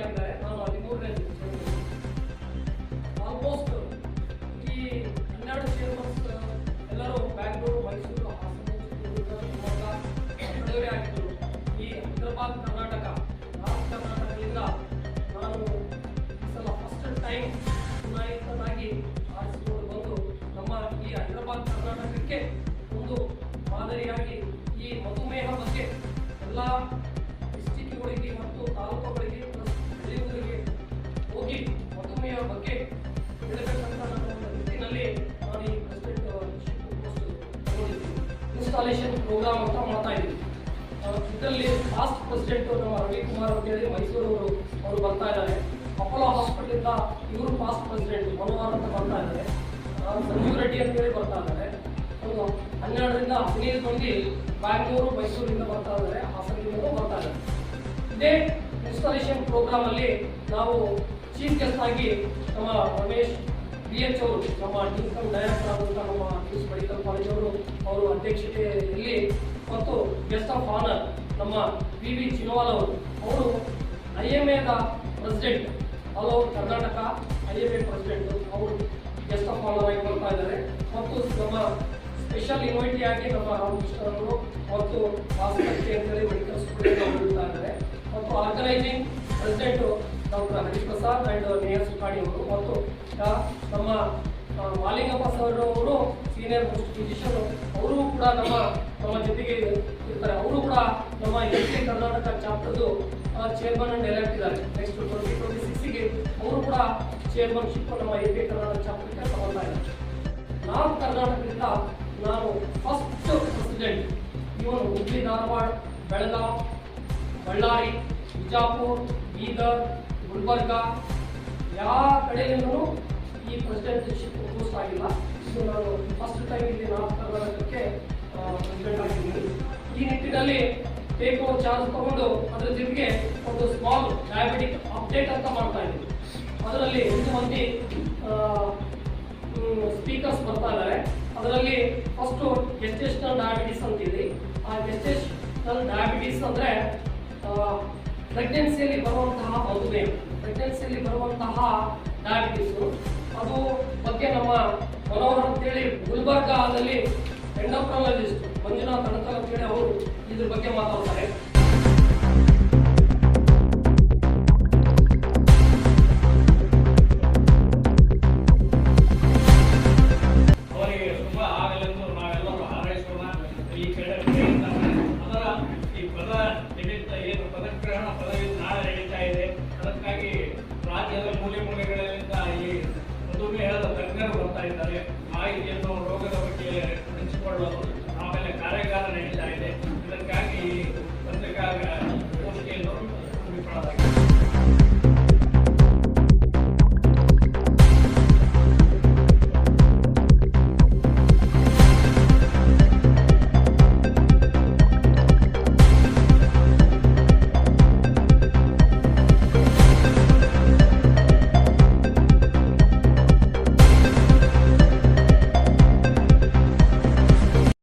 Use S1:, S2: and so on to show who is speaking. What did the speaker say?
S1: ಆಗಿದ್ದಾರೆ ನಾನು ಹದಿಮೂರನೇ ಆಲ್ಮೋಸ್ಟ್ ಈ ಹನ್ನೆರಡು ಶೇರ್ ಎಲ್ಲರೂ ಬ್ಯಾಂಗ್ಳೂರು ಮೈಸೂರು ಹಾಸನ ಚಿತ್ರದುರ್ಗ ಆಗಿದ್ದರು ಈ ಹೈದರಾಬಾದ್, ಕರ್ನಾಟಕ ನಾರ್ತ್ ಕರ್ನಾಟಕದಿಂದ ನಾನು ಸಲ ಫಸ್ಟ್ ಟೈಮ್ ಚುನಾಯಿತನಾಗಿ ಆರಿಸಿಕೊಂಡು ಬಂದು ನಮ್ಮ ಈ ಹೈದರಾಬಾದ್, ಕರ್ನಾಟಕಕ್ಕೆ ಒಂದು ಮಾದರಿಯಾಗಿ ಈ ಮಧುಮೇಹ ಬಗ್ಗೆ ಎಲ್ಲ ಡಿಸ್ಟಿಕ್ಗಳಿಗೆ ಇನ್ಸ್ಟಾಲೇಷನ್ ಪ್ರೋಗ್ರಾಮ್ ಅಂತ ಮಾಡ್ತಾ ಇದ್ದೀವಿ ಇದರಲ್ಲಿ ಫಾಸ್ಟ್ ಪ್ರೆಸಿಡೆಂಟ್ ನಮ್ಮ ರವಿಕುಮಾರ್ ಅಂತೇಳಿ ಮೈಸೂರು ಅವರು ಬರ್ತಾ ಇದ್ದಾರೆ. ಅಪೋಲೋ ಹಾಸ್ಪಿಟಲಿಂದ ಇವರು ಫಾಸ್ಟ್ ಪ್ರೆಸಿಡೆಂಟ್ ಮನೋಹರ್ ಅಂತ ಬರ್ತಾ ಇದ್ದಾರೆ. ಸಂಜೀವ್ ರೆಡ್ಡಿ ಅಂತೇಳಿ ಬರ್ತಾ ಇದ್ದಾರೆ. ಅವರು ಹನ್ನೆರಡರಿಂದ ಹದಿನೈದು ಮಂದಿ ಬ್ಯಾಂಗ್ಳೂರು, ಮೈಸೂರಿಂದ ಬರ್ತಾ ಇದ್ದಾರೆ. ಹಾಸನದಿಂದ ಬರ್ತಾ ಇದ್ದಾರೆ. ಇದೇ ಇನ್ಸ್ಟಾಲೇಷನ್ ಪ್ರೋಗ್ರಾಮ್ ಅಲ್ಲಿ ನಾವು ಚೀಫ್ ಗೆಸ್ಟ್ ಆಗಿ ನಮ್ಮ ರಮೇಶ್ ಬಿ ಎಚ್ ಅವರು ನಮ್ಮ ಇನ್ಕಮ್ ಡೈರೆಕ್ಟರ್ ಆದಂಥ ನಮ್ಮ ಕಿಮ್ಸ್ ಮೆಡಿಕಲ್ ಕಾಲೇಜ್ ಅವರು ಅಧ್ಯಕ್ಷತೆಯಲ್ಲಿ ಮತ್ತು ಗೆಸ್ಟ್ ಆಫ್ ಆನರ್ ನಮ್ಮ ವಿ ವಿ ಚಿನೋವಾಲ್ ಅವರು. ಅವರು ಐ ಎಂ ಎದ president all Karnataka I M A president ಅವರು ಗೆಸ್ಟ್ ಆಫ್ ಆನರ್ ಆಗಿ ಬರ್ತಾ ಇದ್ದಾರೆ. ಮತ್ತು ನಮ್ಮ ಸ್ಪೆಷಲ್ ಇನ್ವೈಟಿ ಆಗಿ ನಮ್ಮ ರಾಮಕೃಷ್ಣ ಅವರು ಮತ್ತು ಆಸ್ಪತ್ರೆ ಅಂತೇಳಿ ಮೆಡಿಕಲ್ ಸ್ಟೂಡೆಂಟ್ ಅವರು ಇದ್ದಾರೆ. ಮತ್ತು organising president doctor Hariprasad and mayor Sukhani ಅವರು ಮತ್ತು ನಮ್ಮ ಮಾಲಿಂಗಪ್ಪ ಸರ್ ಅವರು ಸೀನಿಯರ್ ಮೋಸ್ಟ್ ಫಿಸಿಷಿಯನ್ ಅವರು ಕೂಡ ನಮ್ಮ ನಮ್ಮ ಜೊತೆಗೆ ಇರ್ತಾರೆ. ಅವರು ಕೂಡ ನಮ್ಮ ಎಸ್ ಸಿ ಕರ್ನಾಟಕ ಚಾಪ್ಟರ್ದು ಚೇರ್ಮನ್ ಅಂಡ್ ಎಲೆಕ್ಟ್ ಇದ್ದಾರೆ. ನೆಕ್ಸ್ಟ್ ಟ್ವೆಂಟಿ ಟ್ವೆಂಟಿ ಸಿಕ್ಸ್ಗೆ ಅವರು ಕೂಡ ಚೇರ್ಮನ್ಶಿಪ್ ನಮ್ಮ ಎ ಪಿ ಕರ್ನಾಟಕ ಚಾಪ್ಟರ್ಗೆ ತಗೊಳ್ತಾ ಇದ್ದಾರೆ ನಾರ್ತ್ ಕರ್ನಾಟಕದಿಂದ ನಾನು ಫಸ್ಟ್ ಪ್ರೆಸಿಡೆಂಟ್ ಇವನು ಹುಬ್ಳಿ ಧಾರವಾಡ ಬೆಳಗಾವ್ ಬಳ್ಳಾರಿ, ಬಿಜಾಪುರ್, ಬೀದರ್, ಗುಲ್ಬರ್ಗ ಯಾವ ಕಡೆಯಿಂದಲೂ ಈ ಪ್ರೆಸಿಡೆಂಟ್ಶಿಪ್ ಪೋಸ್ಟ್ ಆಗಿಲ್ಲ. ಸೊ ನಾನು ಫಸ್ಟ್ ಟೈಮ್ ಇಲ್ಲಿ ನಾರ್ತ್ ಕರ್ನಾಟಕಕ್ಕೆ ಪ್ರೆಸಿಡೆಂಟ್ ಆಗಿದ್ದೀನಿ. ಈ ನಿಟ್ಟಿನಲ್ಲಿ ಟೇಕ್ ಓವರ್ ಚಾರ್ಜ್ ತಗೊಂಡು ಅದರ ಜೊತೆಗೆ ಒಂದು ಸ್ಮಾಲ್ ಡಯಾಬಿಟಿಕ್ ಅಪ್ಡೇಟ್ ಅಂತ ಮಾಡ್ತಾ ಇದ್ದೀನಿ. ಅದರಲ್ಲಿ ಒಂದು ಮಂದಿ ಸ್ಪೀಕರ್ಸ್ ಬರ್ತಾ ಇದ್ದಾರೆ. ಅದರಲ್ಲಿ ಫಸ್ಟು ಗೆಸ್ಟೇಷನಲ್ ಡಯಾಬಿಟಿಸ್ ಅಂತಿದೆ. ಆ ಗೆಸ್ಟೇಷನಲ್ ಡಯಾಬಿಟಿಸ್ ಅಂದರೆ ಪ್ರೆಗ್ನೆನ್ಸಿಯಲ್ಲಿ ಬರುವಂತಹ ಮಧುಮೇಹ ಪ್ರೆಗ್ನೆನ್ಸಿಯಲ್ಲಿ ಬರುವಂತಹ ಡಯಾಬಿಟೀಸು ಅದು ಬಗ್ಗೆ ನಮ್ಮ ಮನೋಹರ್ ಅಂತೇಳಿ ಗುಲ್ಬರ್ಗಾದಲ್ಲಿ ಎಂಡೋಕ್ರಾಲಜಿಸ್ಟ್ ಮಂಜುನಾಥ್ ಅಣಕಲ್ ಅಂತೇಳಿ ಅವರು ಇದ್ರ ಬಗ್ಗೆ ಮಾತಾಡ್ತಾರೆ.
S2: ಪದವಿ ನಾಳೆ ನಡೀತಾ ಇದೆ. ಅದಕ್ಕಾಗಿ ರಾಜ್ಯದ ಮೂಲೆ ಮೂಲೆಗಳಿಂದ ಈ ಮಧುಮೇಹದ ತಜ್ಞರು ಬರ್ತಾ ಇದ್ದಾರೆ. ಮಾಹಿತಿಯನ್ನು ರೋಗದ ಬಗ್ಗೆ ಹಂಚಿಕೊಳ್ಳಲು